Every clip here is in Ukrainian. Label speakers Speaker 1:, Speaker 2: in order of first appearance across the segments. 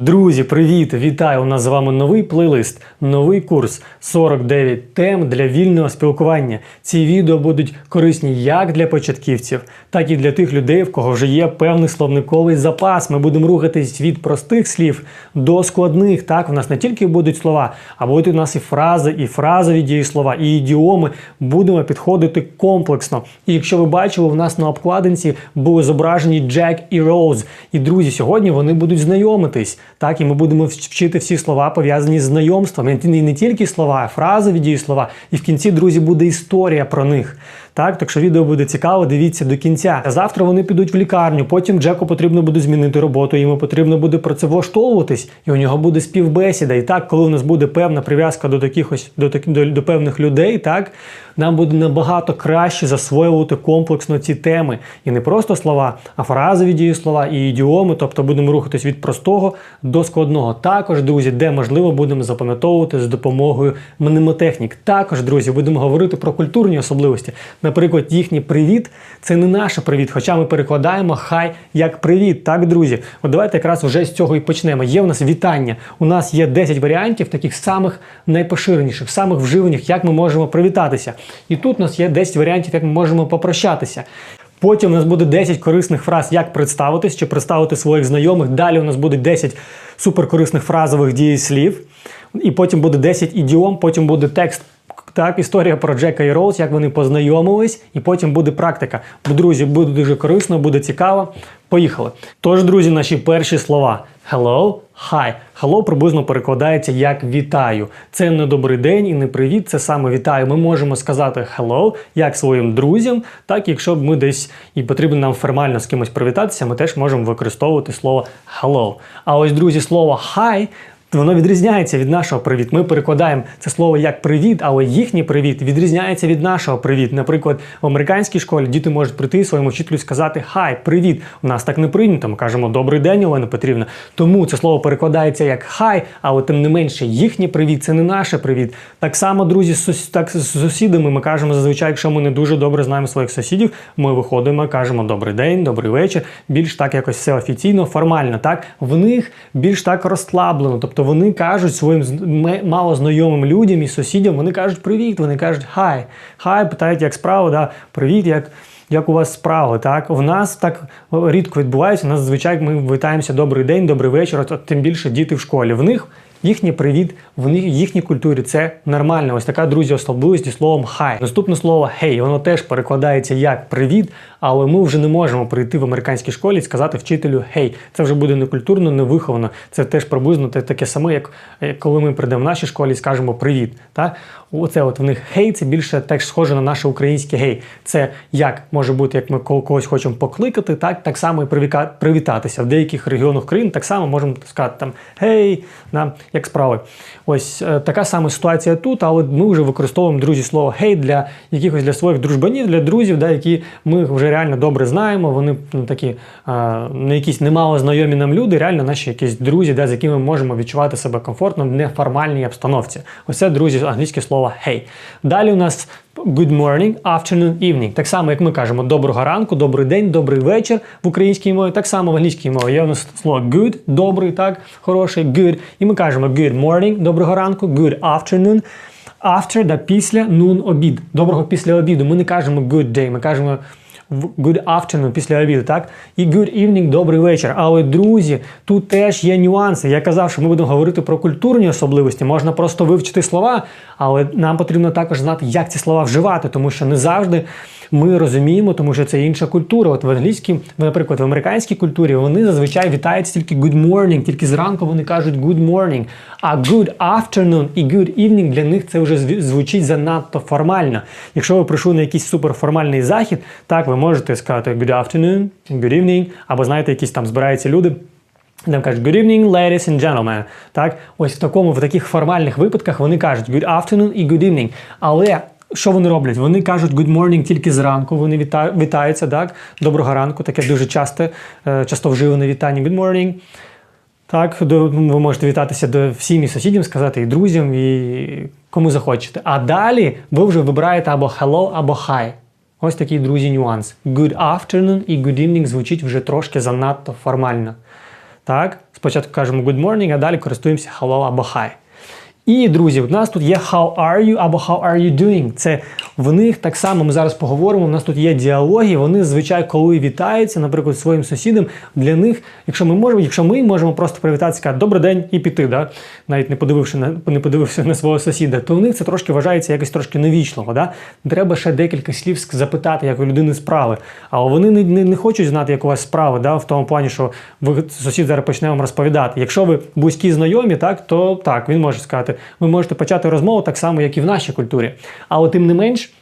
Speaker 1: Друзі, привіт! Вітаю! У нас з вами новий плейлист, новий курс 49 тем для вільного спілкування. Ці відео будуть корисні як для початківців, так і для тих людей, в кого вже є певний словниковий запас. Ми будемо рухатись від простих слів до складних. Так, у нас не тільки будуть слова, а будуть у нас і фрази, і фразові дієслова, і ідіоми. Будемо підходити комплексно. І якщо ви бачили, у нас на обкладинці були зображені Джек і Роуз. І друзі, сьогодні вони будуть знайомитись. Так, і ми будемо вчити всі слова пов'язані з знайомством. І не тільки слова, а фразові дієслова. І в кінці, друзі, буде історія про них. Так, так що відео буде цікаво, дивіться до кінця. Завтра вони підуть в лікарню. Потім Джеку потрібно буде змінити роботу. Йому потрібно буде про це влаштовуватись, і у нього буде співбесіда. І так, коли у нас буде певна прив'язка до таких ось до до, до певних людей, так нам буде набагато краще засвоювати комплексно ці теми. І не просто слова, а фразові дієслова і ідіоми. Тобто будемо рухатись від простого до складного. Також, друзі, де можливо будемо запам'ятовувати з допомогою мнемотехнік. Також, друзі, будемо говорити про культурні особливості. Наприклад, їхній привіт це не наш привіт, хоча ми перекладаємо хай як привіт. Так, друзі, от давайте якраз вже з цього і почнемо. Є у нас вітання. У нас є 10 варіантів, таких самих найпоширеніших, самих вживаних, як ми можемо привітатися. І тут у нас є 10 варіантів, як ми можемо попрощатися. Потім у нас буде 10 корисних фраз, як представитись чи представити своїх знайомих. Далі у нас буде 10 суперкорисних фразових дієслів. І потім буде 10 ідіом, потім буде текст. Так, історія про Джека і Роуз, як вони познайомились, і потім буде практика. Друзі, буде дуже корисно, буде цікаво. Поїхали. Тож, друзі, наші перші слова: Hello, hi. Hello приблизно перекладається як вітаю. Це не добрий день і не привіт, це саме вітаю. Ми можемо сказати hello як своїм друзям, так якщо б ми десь і потрібно нам формально з кимось привітатися, ми теж можемо використовувати слово hello. А ось, друзі, слово hi Воно відрізняється від нашого привіт. Ми перекладаємо це слово як привіт, але їхній привіт відрізняється від нашого привіт. Наприклад, в американській школі діти можуть прийти своєму вчителю сказати Хай, привіт. У нас так не прийнято. Ми кажемо Добрий день, Олена Петрівна. Тому це слово перекладається як хай, але тим не менше, їхній привіт це не наше привіт. Так само, друзі, з так з сусідами ми кажемо зазвичай, якщо ми не дуже добре знаємо своїх сусідів, ми виходимо, кажемо добрий день, добрий вечір. Більш так якось все офіційно, формально. Так в них більш так розслаблено. Тобто вони кажуть своїм мало знайомим людям і сусідям, вони кажуть привіт, вони кажуть хай. Хай питають, як справа, да? привіт, як як у вас справи. Так? В нас так рідко відбувається. У нас зазвичай ми вітаємося добрий день, добрий вечір, тим більше діти в школі. В них їхній привіт, в них їхній культурі це нормально. Ось така друзі особливість зі словом хай. Наступне слово хей, воно теж перекладається як привіт, але ми вже не можемо прийти в американській школі і сказати вчителю гей. Це вже буде некультурно, невиховано. Це теж приблизно таке саме, як коли ми прийдемо в нашій школі і скажемо привіт. Так? Оце от в них гей, це більше теж схоже на наше українське гей. Це як може бути, як ми когось хочемо покликати, так так само і привітатися. В деяких регіонах країн так само можемо сказати там гей, да, як справи. Ось е, така сама ситуація тут, але ми вже використовуємо друзі слово гей для якихось для своїх дружбанів, для друзів, да, які ми вже реально добре знаємо. Вони ну, такі не якісь немало знайомі нам люди, реально наші якісь друзі, да, з якими ми можемо відчувати себе комфортно в неформальній обстановці. Ось це, друзі, англійське слово hey. Далі у нас good morning, afternoon, evening. Так само, як ми кажемо доброго ранку, добрий день, добрий вечір в українській мові, так само в англійській мові. Є у нас слово good, добрий, так, хороший, good. І ми кажемо good morning, доброго ранку, good afternoon. After, да, після, noon, обід. Доброго після обіду. Ми не кажемо good day, ми кажемо good afternoon після обіду, так? І good evening, добрий вечір. Але, друзі, тут теж є нюанси. Я казав, що ми будемо говорити про культурні особливості. Можна просто вивчити слова, але нам потрібно також знати, як ці слова вживати, тому що не завжди ми розуміємо, тому що це інша культура. От в англійській, наприклад, в американській культурі вони зазвичай вітаються тільки good morning, тільки зранку вони кажуть good morning. А good afternoon і good evening для них це вже звучить занадто формально. Якщо ви прийшли на якийсь суперформальний захід, так ви можете сказати good afternoon, good evening, або знаєте, якісь там збираються люди. Там кажуть good evening, ladies and gentlemen. Так, ось в такому, в таких формальних випадках вони кажуть good afternoon і good evening. Але що вони роблять? Вони кажуть good morning тільки зранку. Вони віта... вітаються, так? Доброго ранку, таке дуже часто, е, часто вживане вітання. Good morning. Так, до, ви можете вітатися до всім і сусідям, сказати і друзям, і кому захочете. А далі ви вже вибираєте або hello, або hi. Ось такий, друзі, нюанс. Good afternoon і good evening звучить вже трошки занадто формально. Так, Спочатку кажемо good morning, а далі користуємося hello або hi. І, друзі, у нас тут є how are you або how are you doing. Це в них так само ми зараз поговоримо. У нас тут є діалоги. Вони зазвичай, коли вітаються, наприклад, своїм сусідом. Для них, якщо ми можемо, якщо ми можемо просто привітатися, сказати добрий день і піти, да? навіть не подививши на не подивився на свого сусіда, то у них це трошки вважається якось трошки невічливо. Да? Треба ще декілька слів запитати, як у людини справи. А вони не, не, не хочуть знати, як у вас справи, да? в тому плані, що ви сусід зараз почне вам розповідати. Якщо ви близькі знайомі, так то так він може сказати ви можете почати розмову так само, як і в нашій культурі. Але тим не менш.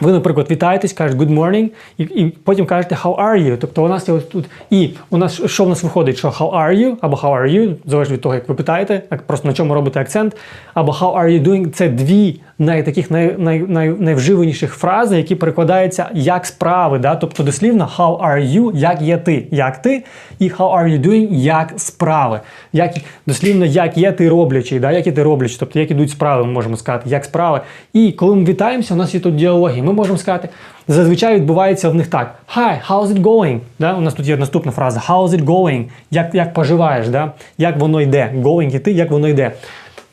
Speaker 1: Ви, наприклад, вітаєтесь, кажете good morning, і і потім кажете how are you. Тобто у нас є тут. І у нас що в нас виходить, що how are you, або how are you, залежить від того, як ви питаєте, просто на чому робите акцент, або how are you doing це дві най, таких най, най, най, найвживаніших фрази, які перекладаються як справи. Да? Тобто дослівно how are you, як є ти, як ти, і how are you doing, як справи. Як, Дослівно, як є ти роблячий, да? як є ти роблячий, тобто як ідуть справи, ми можемо сказати, як справи. І коли ми вітаємося, у нас є тут діалоги. Ми можемо сказати, зазвичай відбувається в них так: Hi, how's it going? Да? У нас тут є наступна фраза How's it going? Як як поживаєш? Да? Як воно йде? Going іти, як воно йде.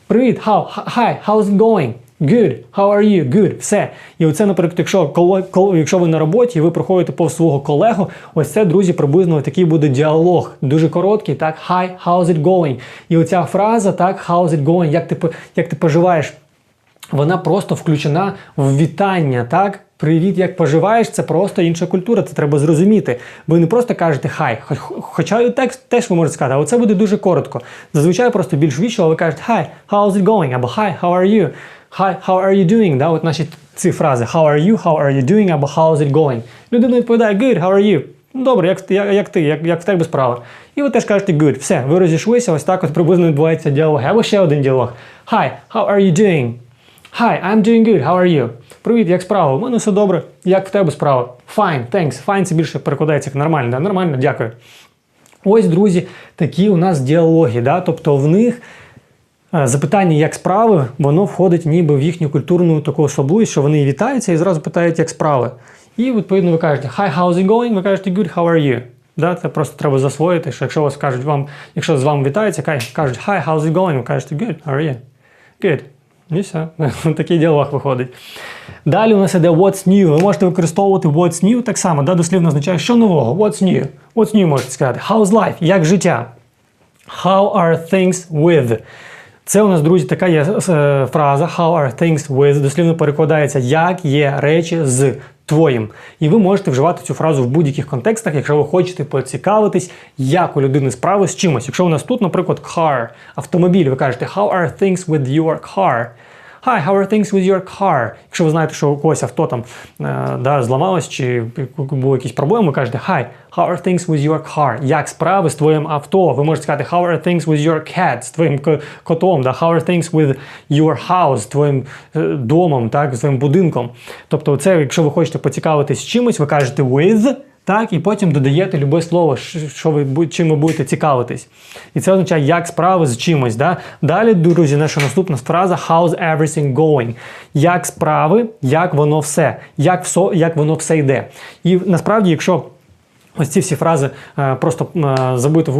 Speaker 1: Привіт, how, hi, how's it going? Good, how are you? Good, все. І оце, наприклад, якщо коли, якщо ви на роботі і ви проходите повз свого колегу, ось це, друзі, приблизно такий буде діалог. Дуже короткий, так, hi, how's it going? І оця фраза, так, how's it going, як ти, як ти поживаєш, вона просто включена в вітання, так? Привіт, як поживаєш, це просто інша культура, це треба зрозуміти. Ви не просто кажете хай, хоча і текст теж ви можете сказати, але це буде дуже коротко. Зазвичай просто більш вічливо ви кажете hi, how's it going? або hi, how are you? Hi, how are you doing? Да, От наші ці фрази How are you, how are you doing, або how's it going? Людина відповідає good, how are you? Ну, добре, як як, як ти, як як в тебе справа. І ви теж кажете good. Все, ви розійшлися, ось так от приблизно відбувається діалог. Або ще один діалог. Hi, how are you doing? Hi, I'm doing good. How are you? Привіт, як справа? У мене все добре. Як в тебе справа? Fine, thanks. Fine це більше перекладається як нормально. Да? Нормально, дякую. Ось, друзі, такі у нас діалоги. Да? Тобто в них запитання, як справи, воно входить ніби в їхню культурну таку особливість, що вони вітаються і зразу питають, як справи. І відповідно ви кажете Hi, how's it going? Ви кажете good, how are you? Да, Це просто треба засвоїти, що якщо вас кажуть вам, якщо з вами вітаються, кажуть Hi, how's it going? Ви кажете good, how are you? Good. І все. Такий діалог виходить. Далі у нас іде what's new. Ви можете використовувати what's new так само, да, дослівно означає, що нового. What's new? What's new можете сказати. How's life? Як життя? How are things with? Це у нас, друзі, така є е, фраза How are things with? Дослівно перекладається, як є речі з твоїм. І ви можете вживати цю фразу в будь-яких контекстах, якщо ви хочете поцікавитись, як у людини справи з чимось. Якщо у нас тут, наприклад, car, автомобіль, ви кажете How are things with your car? Hi, how are things with your car? Якщо ви знаєте, що у когось авто там е, да, зламалось чи були якісь проблеми, ви кажете Hi, how are things with your car? Як справи з твоїм авто? Ви можете сказати How are things with your cat? З твоїм котом, да? How are things with your house? З твоїм е, домом, так, з твоїм будинком. Тобто, це, якщо ви хочете поцікавитись чимось, ви кажете with. Так, і потім додаєте любе слово, що ви чим ви будете цікавитись. І це означає, як справи з чимось. Да? Далі, друзі, наша наступна фраза How's everything going? Як справи, як воно все, як все, як воно все йде. І насправді, якщо Ось ці всі фрази е, просто е, забути в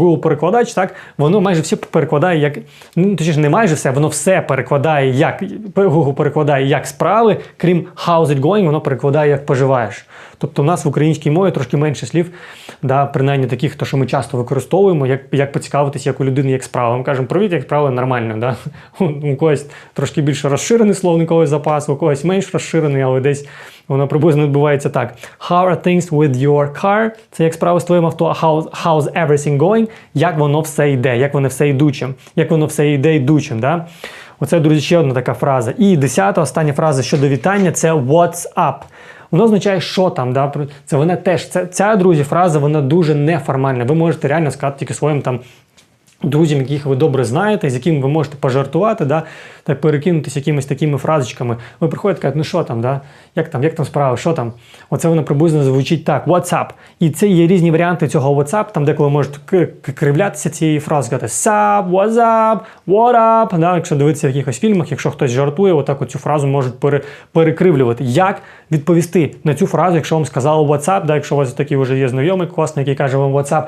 Speaker 1: Google перекладач, так воно майже все перекладає як ну точніше, не майже все, воно все перекладає як Google перекладає як справи, крім how's it going, воно перекладає як поживаєш. Тобто, у нас в українській мові трошки менше слів, да, принаймні таких, то що ми часто використовуємо, як як поцікавитися, як у людини, як справа. Ми кажемо, привіт, як справа нормально. Да? У когось трошки більше розширений словниковий запас, у когось менш розширений, але десь. Воно приблизно відбувається так. How are things with your car? Це як справа з твоїм авто, How, how's everything going? Як воно все йде, як воно все йдучим, як воно все йде йдучим. Да? Оце, друзі, ще одна така фраза. І десята, остання фраза щодо вітання це what's up. Воно означає, що там. Да? Це вона теж, ця, ця, друзі, фраза вона дуже неформальна. Ви можете реально сказати тільки своїм там друзям, яких ви добре знаєте, з якими ви можете пожартувати, да, так перекинутися якимись такими фразочками. Ви приходите кажете, ну що там, да? як там, як там справа, що там? Оце воно приблизно звучить так, WhatsApp. І це є різні варіанти цього WhatsApp, там деколи можете кривлятися цієї фрази, сказати Sup, what's up, what up, да? якщо дивитися в якихось фільмах, якщо хтось жартує, отак цю фразу можуть пере, перекривлювати. Як відповісти на цю фразу, якщо вам сказали WhatsApp, да? якщо у вас такий вже є знайомий класний, який каже вам WhatsApp,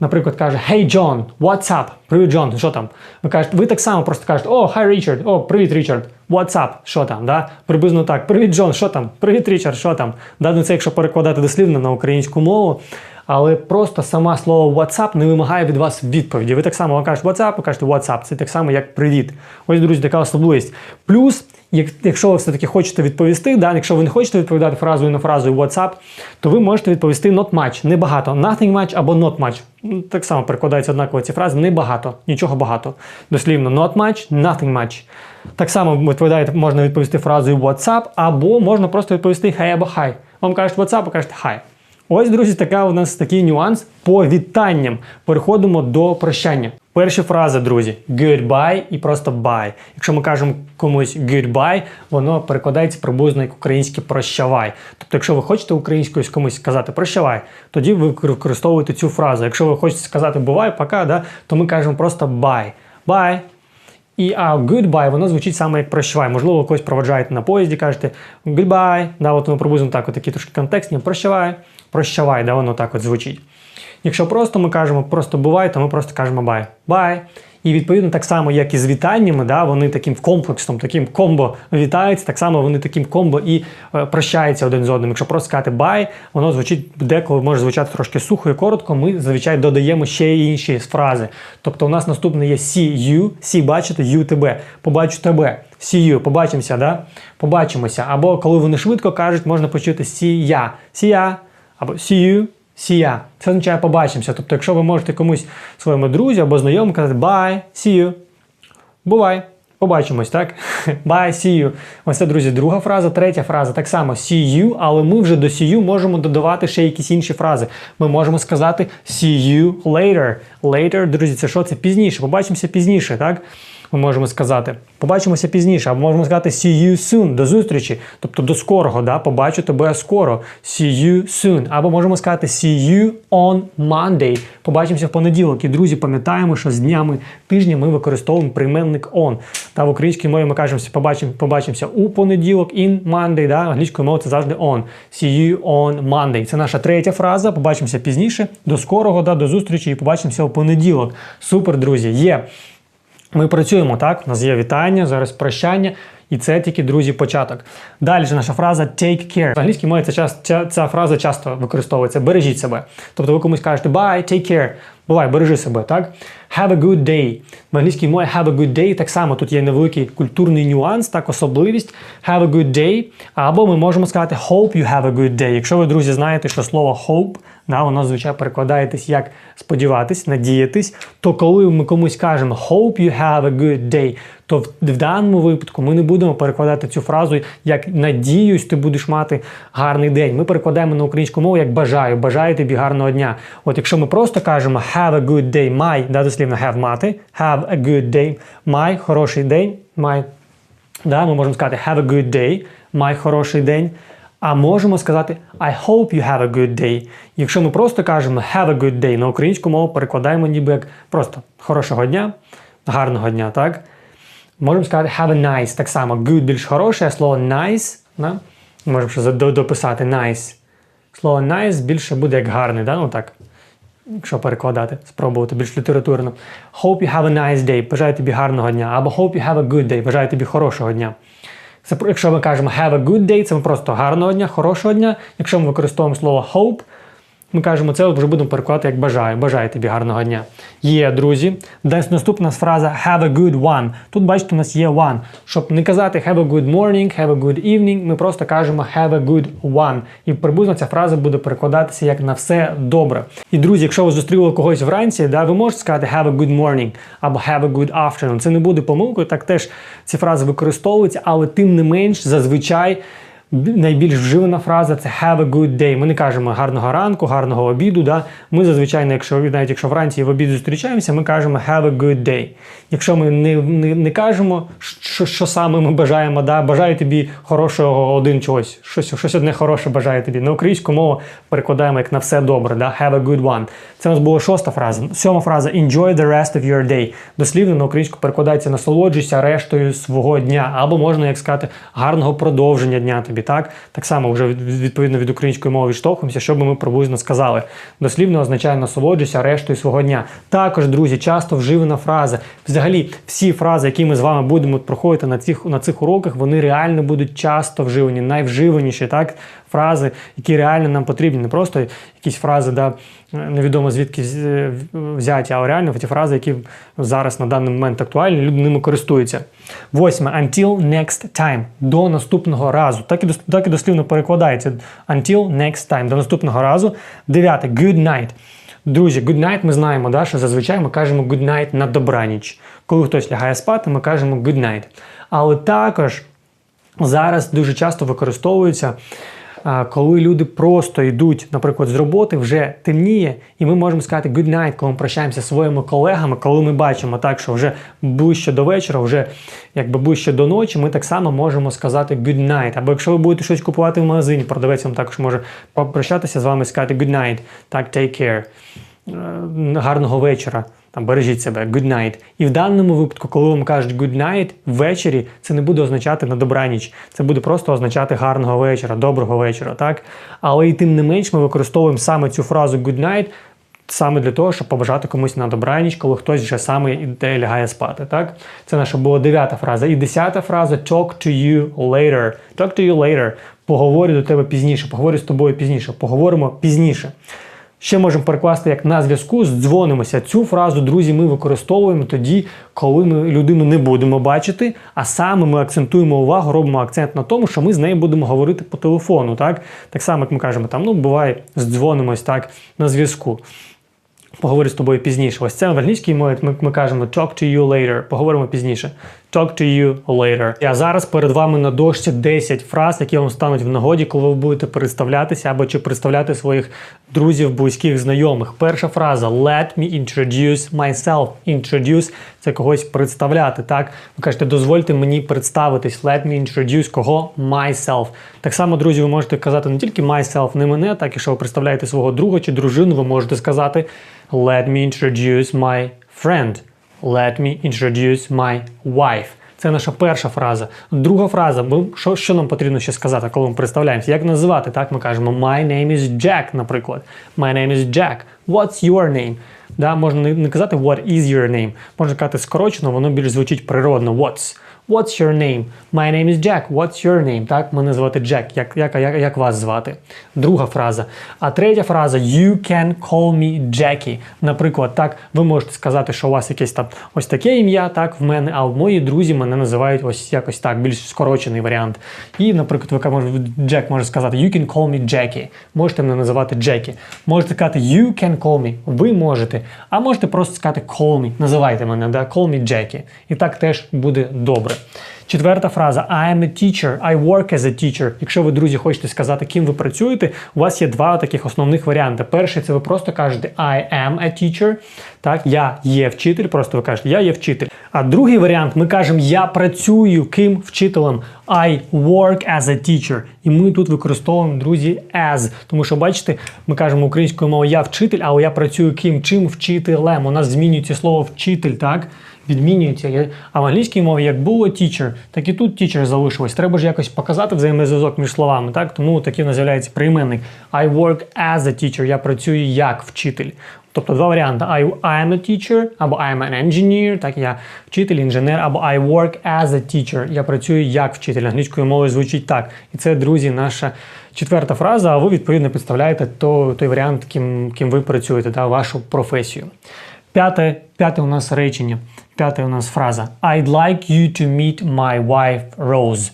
Speaker 1: наприклад, каже Hey John, what's up? Привіт, Джон, що там? Ви кажете, ви так само просто кажете, о, hi Richard, о, привіт, Річард, what's up? Що там? Да? Приблизно так. Привіт, Джон, що там? Привіт, Річард, що там? Да, ну це якщо перекладати дослівно на українську мову. Але просто саме слово WhatsApp не вимагає від вас відповіді. Ви так само кажете WhatsApp, ви кажете WhatsApp. Це так само, як привіт. Ось, друзі, така особливість. Плюс, як- якщо ви все-таки хочете відповісти, да, якщо ви не хочете відповідати фразою на фразою WhatsApp, то ви можете відповісти not much, небагато, nothing much або not much. Ну, Так само перекладаються однаково ці фрази, небагато, нічого багато. Дослівно not much, nothing much. Так само відповідаєте, можна відповісти фразою WhatsApp, або можна просто відповісти hey або hi. Вам кажуть WhatsApp, ви кажете hi. Ось, друзі, така у нас такий нюанс по вітанням. Переходимо до прощання. Перші фрази, друзі, goodbye і просто bye. Якщо ми кажемо комусь goodbye, воно перекладається приблизно як українське прощавай. Тобто, якщо ви хочете українською комусь сказати прощавай, тоді ви використовуєте цю фразу. Якщо ви хочете сказати бувай, пока, да, то ми кажемо просто bye. Bye. І а goodbye, воно звучить саме як прощавай. Можливо, ви когось проводжаєте на поїзді, кажете goodbye, да, от воно приблизно так, от такі трошки контекстні, прощавай, прощавай, да, воно так от звучить. Якщо просто ми кажемо просто бувай, то ми просто кажемо bye. Bye. І відповідно так само, як і з вітаннями, да, вони таким комплексом, таким комбо вітаються, так само вони таким комбо і е, прощаються один з одним. Якщо просто сказати bye, воно звучить деколи може звучати трошки сухо і коротко. Ми зазвичай додаємо ще й інші фрази. Тобто у нас наступне є see you, see бачите, you тебе, побачу тебе. See you, побачимося, да? побачимося. Або коли вони швидко кажуть, можна почути see я, see я, або see you, сія. Це означає побачимося. Тобто, якщо ви можете комусь своєму друзі або знайомому казати bye, see you, бувай, побачимось, так? Bye, see you. Ось це, друзі, друга фраза. Третя фраза так само see you, але ми вже до see you можемо додавати ще якісь інші фрази. Ми можемо сказати see you later. Later, друзі, це що? Це пізніше. Побачимося пізніше, так? Ми можемо сказати. Побачимося пізніше, або можемо сказати see you soon, до зустрічі, тобто до скорого, да? побачу тебе скоро. See you soon. Або можемо сказати see you on Monday. Побачимося в понеділок. І друзі, пам'ятаємо, що з днями тижня ми використовуємо прийменник on. Та в українській мові ми кажемо, побачимо, побачимося у понеділок, in Monday. Да? Англійською мовою це завжди on. See you on Monday. Це наша третя фраза. Побачимося пізніше. До скорого, да? до зустрічі і побачимося у понеділок. Супер, друзі, є. Ми працюємо так. У нас є вітання, зараз прощання, і це тільки друзі початок. Далі ж наша фраза take care. В англійській мові ця, ця, ця фраза часто використовується. Бережіть себе. Тобто ви комусь кажете bye, take care. Бувай, бережи себе, так? Have a good day. В англійській мові have a good day. Так само тут є невеликий культурний нюанс, так, особливість. Have a good day. Або ми можемо сказати hope you have a good day. Якщо ви, друзі, знаєте, що слово hope, да, воно звичайно перекладаєтесь як сподіватись, надіятись, то коли ми комусь кажемо hope you have a good day, то в, в даному випадку ми не будемо перекладати цю фразу як надіюсь, ти будеш мати гарний день. Ми перекладаємо на українську мову як бажаю, бажаю тобі гарного дня. От якщо ми просто кажемо have a good day, май, да, дослівно have мати, have a good day, май, хороший день, май. Да, ми можемо сказати have a good day, май хороший день. А можемо сказати I hope you have a good day. Якщо ми просто кажемо have a good day на українську мову, перекладаємо ніби як просто хорошого дня, гарного дня, так? Можемо сказати have a nice, так само good більш хороше, а слово nice, да? можемо ще дописати nice. Слово nice більше буде як гарний, да? ну так, якщо перекладати, спробувати більш літературно. Hope you have a nice day, бажаю тобі гарного дня. Або hope you have a good day, бажаю тобі хорошого дня. Це якщо ми кажемо have a good day, це просто гарного дня, хорошого дня. Якщо ми використовуємо слово hope, ми кажемо, це вже будемо перекладати як бажаю. Бажаю тобі гарного дня. Є, друзі. Десь наступна фраза have a good one. Тут, бачите, у нас є one. Щоб не казати have a good morning, have a good evening, ми просто кажемо have a good one. І приблизно ця фраза буде перекладатися як на все добре. І друзі, якщо ви зустріли когось вранці, да, ви можете сказати have a good morning або have a good afternoon. Це не буде помилкою, так теж ці фрази використовуються, але тим не менш зазвичай. Найбільш вживана фраза це have a good day. Ми не кажемо гарного ранку, гарного обіду. Да? Ми зазвичай, якщо навіть якщо вранці і в обід зустрічаємося, ми кажемо have a good day. Якщо ми не, не, не кажемо, що, що саме ми бажаємо, да? бажаю тобі хорошого один чогось, щось, щось одне хороше бажаю тобі. На українську мову перекладаємо як на все добре. Да? Have a good one. Це у нас була шоста фраза. Сьома фраза enjoy the rest of your day. Дослівно на українську перекладається насолоджуйся рештою свого дня. Або можна як сказати гарного продовження дня тобі. Так? Так само вже відповідно від української мови відштовхуємося, що би ми приблизно сказали. Дослівно означає насолоджуйся рештою свого дня. Також, друзі, часто вживана фраза. Взагалі, всі фрази, які ми з вами будемо проходити на цих, на цих уроках, вони реально будуть часто вживані, найвживаніші, так? Фрази, які реально нам потрібні, не просто якісь фрази, да, невідомо звідки взяті, а реально ті фрази, які зараз на даний момент актуальні, люди ними користуються. Восьме until next time до наступного разу. Так і так і дослівно перекладається. Until next time до наступного разу. Дев'яте good night. Друзі, good night ми знаємо, да, що зазвичай ми кажемо good night на добраніч. Коли хтось лягає спати, ми кажемо good night. Але також зараз дуже часто використовується, коли люди просто йдуть, наприклад, з роботи, вже темніє, і ми можемо сказати good night, коли ми прощаємося зі своїми колегами, коли ми бачимо так, що вже ближче до вечора, вже якби ближче до ночі, ми так само можемо сказати good night. Або якщо ви будете щось купувати в магазині, продавець вам також може попрощатися з вами і сказати good night, так, take care. Е, гарного вечора. Там бережіть себе, good night. І в даному випадку, коли вам кажуть good night ввечері, це не буде означати на добраніч. Це буде просто означати гарного вечора, доброго вечора, так? Але і тим не менш ми використовуємо саме цю фразу good night саме для того, щоб побажати комусь на добраніч, коли хтось вже саме іде і лягає спати. Так? Це наша була дев'ята фраза. І десята фраза talk to you later. Talk to you later. Поговорю до тебе пізніше, поговорю з тобою пізніше, поговоримо пізніше. Ще можемо перекласти як на зв'язку, здзвонимося. Цю фразу, друзі, ми використовуємо тоді, коли ми людину не будемо бачити, а саме ми акцентуємо увагу, робимо акцент на тому, що ми з нею будемо говорити по телефону. Так так само, як ми кажемо, там, ну, буває, здзвонимось так на зв'язку. Поговорю з тобою пізніше. Ось це в англійській мові ми, ми кажемо talk to you later. Поговоримо пізніше. Talk to you later. А зараз перед вами на дошці 10 фраз, які вам стануть в нагоді, коли ви будете представлятися або чи представляти своїх друзів, близьких, знайомих. Перша фраза let me introduce myself. Introduce – це когось представляти. Так, ви кажете, дозвольте мені представитись. Let me introduce кого? Myself. Так само, друзі, ви можете казати не тільки myself, не мене, так і що ви представляєте свого друга чи дружину, ви можете сказати Let me introduce my friend. Let me introduce my wife. Це наша перша фраза. Друга фраза. Що, що нам потрібно ще сказати, коли ми представляємося? Як називати? Так, ми кажемо My name is Jack, наприклад. My name is Jack. What's your name? Да, можна не, казати What is your name. Можна казати скорочено, воно більш звучить природно. What's. What's your name? My name is Jack. What's your name? Так, мене звати Джек. Як, як, як, як вас звати? Друга фраза. А третя фраза You can call me Jackie. Наприклад, так, ви можете сказати, що у вас якесь там ось таке ім'я, так, в мене, а мої друзі мене називають ось якось так, більш скорочений варіант. І, наприклад, ви Джек може сказати You can call me Jackie. Можете мене називати Джекі. Можете сказати You can call me. Ви можете. А можете просто сказати call me. Називайте мене, да? call me Jackie. І так теж буде добре. Четверта фраза I am a teacher, I work as a teacher. Якщо ви, друзі, хочете сказати, ким ви працюєте, у вас є два таких основних варіанти. Перший це ви просто кажете I am a teacher. Так, я є вчитель, просто ви кажете, я є вчитель. А другий варіант ми кажемо Я працюю ким вчителем. I work as a teacher. І ми тут використовуємо, друзі, as. Тому що, бачите, ми кажемо українською мовою я вчитель, але я працюю ким? Чим вчителем. У нас змінюється слово вчитель, так? Відмінюється. А в англійській мові як було teacher, так і тут teacher залишилось. Треба ж якось показати взаємозв'язок між словами. Так? Тому такий у з'являється прийменник. I work as a teacher. Я працюю як вчитель. Тобто два варіанти: I, I am a teacher, або I am an engineer, так я вчитель, інженер, або I work as a teacher. Я працюю як вчитель. Англійською мовою звучить так. І це, друзі, наша четверта фраза. А ви відповідно представляєте то, той варіант, ким, ким ви працюєте, да, вашу професію. П'яте, п'яте у нас речення. П'яте у нас фраза. I'd like you to meet my wife Rose.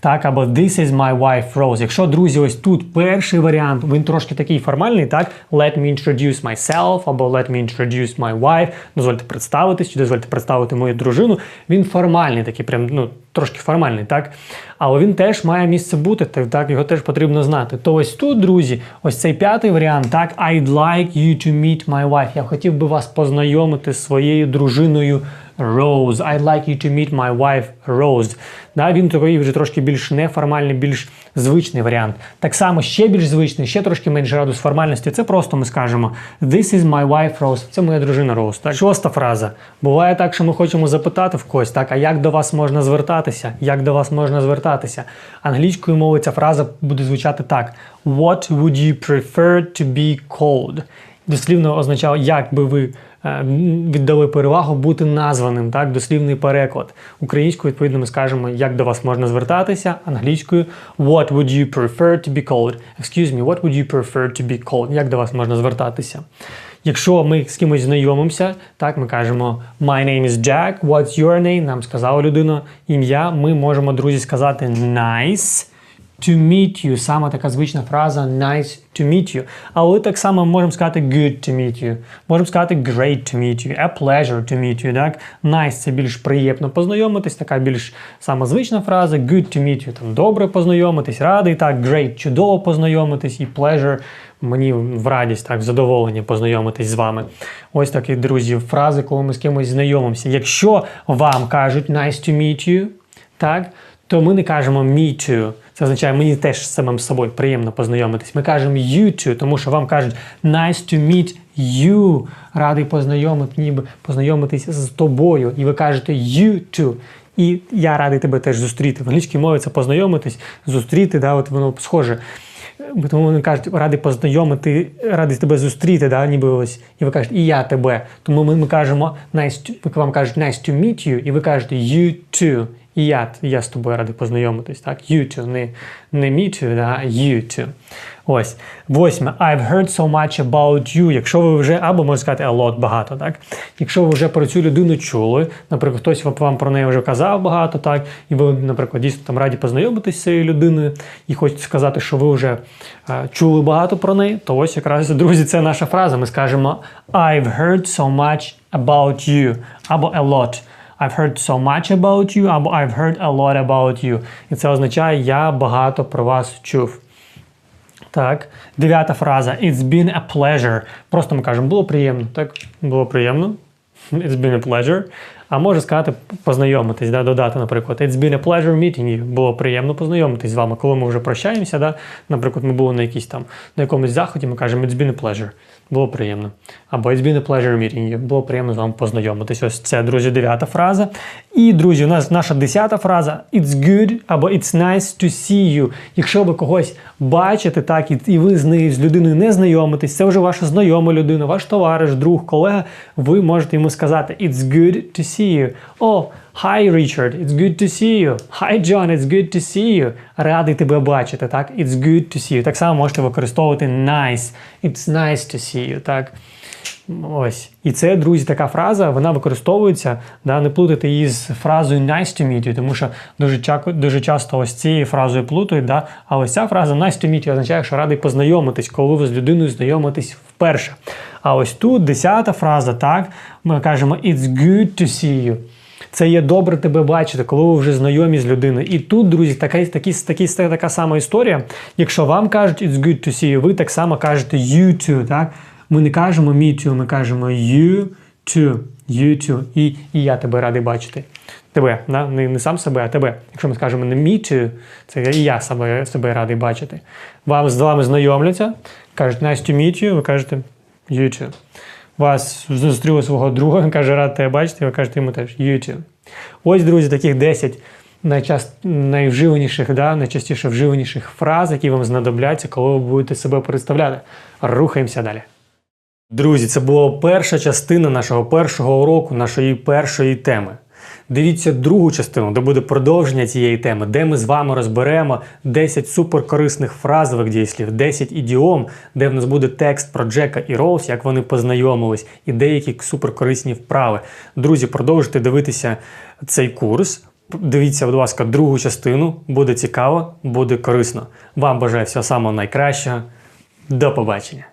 Speaker 1: Так, або This is my wife Rose. Якщо, друзі, ось тут перший варіант, він трошки такий формальний, так? Let me introduce myself, або let me introduce my wife. Дозвольте представитись, чи дозвольте представити мою дружину. Він формальний, такий прям, ну, трошки формальний, так? Але він теж має місце бути, так, його теж потрібно знати. То ось тут, друзі, ось цей п'ятий варіант, так, I'd like you to meet my wife. Я хотів би вас познайомити з своєю дружиною Rose. I'd like you to meet my wife Rose. Да, він такий вже трошки більш неформальний, більш звичний варіант. Так само ще більш звичний, ще трошки менше градус формальності. Це просто ми скажемо This is my wife Rose. Це моя дружина Rose. Так? Шоста фраза. Буває так, що ми хочемо запитати в когось, так, а як до вас можна звертатися? Як до вас можна звертатися? Англійською мовою ця фраза буде звучати так: What would you prefer to be called? Дослівно означає, як би ви віддали перевагу бути названим, так, дослівний переклад. Українською, відповідно, ми скажемо, як до вас можна звертатися, англійською What would you prefer to be called? Excuse me, what would you prefer to be called? Як до вас можна звертатися? Якщо ми з кимось знайомимося, так ми кажемо My name is Jack, what's your name? Нам сказала людина ім'я. Ми можемо, друзі, сказати nice to meet you. Саме така звична фраза nice to meet you. Але так само можемо сказати good to meet you. Можемо сказати great to meet you, a pleasure to meet you. Так? Nice це більш приємно познайомитись, така більш сама звична фраза. Good to meet you там добре познайомитись, радий, так, great чудово познайомитись, і pleasure мені в радість, так, задоволення познайомитись з вами. Ось такі, друзі, фрази, коли ми з кимось знайомимося. Якщо вам кажуть nice to meet you, так, то ми не кажемо me too. Це означає, мені теж самим собою приємно познайомитись. Ми кажемо you too, тому що вам кажуть nice to meet you. Радий познайомити, ніби познайомитись з тобою. І ви кажете you too. І я радий тебе теж зустріти. В англійській мові це познайомитись, зустріти, да, от воно схоже. Тому вони кажуть, радий познайомити, радий тебе зустріти, да, ніби ось. І ви кажете, і я тебе. Тому ми, ми кажемо nice to, вам кажуть nice to meet you, і ви кажете you too. І я, я з тобою радий познайомитись. Так? You не, не me а you. Ось. Восьме. I've heard so much about you. Якщо ви вже, або можна сказати a lot багато, так? Якщо ви вже про цю людину чули, наприклад, хтось вам про неї вже казав багато, так, і ви, наприклад, дійсно там раді познайомитись з цією людиною, і хочете сказати, що ви вже е, чули багато про неї, то ось якраз, друзі, це наша фраза. Ми скажемо I've heard so much about you, або a lot. I've heard so much about you, або I've heard a lot about you. І це означає, я багато про вас чув. Так, дев'ята фраза. It's been a pleasure. Просто ми кажемо, було приємно. Так, було приємно. It's been a pleasure. А може сказати познайомитись, да, додати, наприклад, It's been a pleasure meeting you. Було приємно познайомитись з вами. Коли ми вже прощаємося, да, наприклад, ми були на якійсь там на якомусь заході, ми кажемо It's been a pleasure. Було приємно. Або It's been a pleasure meeting you. Було приємно з вами познайомитись. Ось це, друзі, дев'ята фраза. І, друзі, у нас наша десята фраза It's good або It's nice to see you. Якщо ви когось бачите, так, і, ви з нею з людиною не знайомитесь, це вже ваша знайома людина, ваш товариш, друг, колега, ви можете йому сказати It's good to see you. О, Hi, Richard, it's good to see you. Hi, John, it's good to see you. Радий тебе бачити, так? It's good to see you. Так само можете використовувати nice. It's nice to see you, так? Ось. І це, друзі, така фраза, вона використовується, да, не плутати її з фразою nice to meet you, тому що дуже, ча- дуже часто ось цією фразою плутають, да, а ось ця фраза nice to meet you означає, що радий познайомитись, коли ви з людиною знайомитесь вперше. А ось тут десята фраза, так, ми кажемо it's good to see you. Це є добре тебе бачити, коли ви вже знайомі з людиною. І тут, друзі, така, такі, такі, така сама історія. Якщо вам кажуть it's good to see you, ви так само кажете you too, так? Ми не кажемо me too, ми кажемо you too, you too. І, і я тебе радий бачити. Тебе, да? не, не сам себе, а тебе. Якщо ми скажемо не me too, це і я себе, себе радий бачити. Вам з вами знайомляться, кажуть nice to meet you, ви кажете you too. Вас зустріли свого друга, він каже, рад тебе бачити, ви кажете йому теж you too. Ось, друзі, таких 10 найчаст... найвживаніших, да, найчастіше вживаніших фраз, які вам знадобляться, коли ви будете себе представляти. Рухаємося далі. Друзі, це була перша частина нашого першого уроку, нашої першої теми. Дивіться другу частину, де буде продовження цієї теми, де ми з вами розберемо 10 суперкорисних фразових дієслів, 10 ідіом, де в нас буде текст про Джека і Роуз, як вони познайомились, і деякі суперкорисні вправи. Друзі, продовжуйте дивитися цей курс. Дивіться, будь ласка, другу частину. Буде цікаво, буде корисно. Вам бажаю всього самого найкращого. До побачення!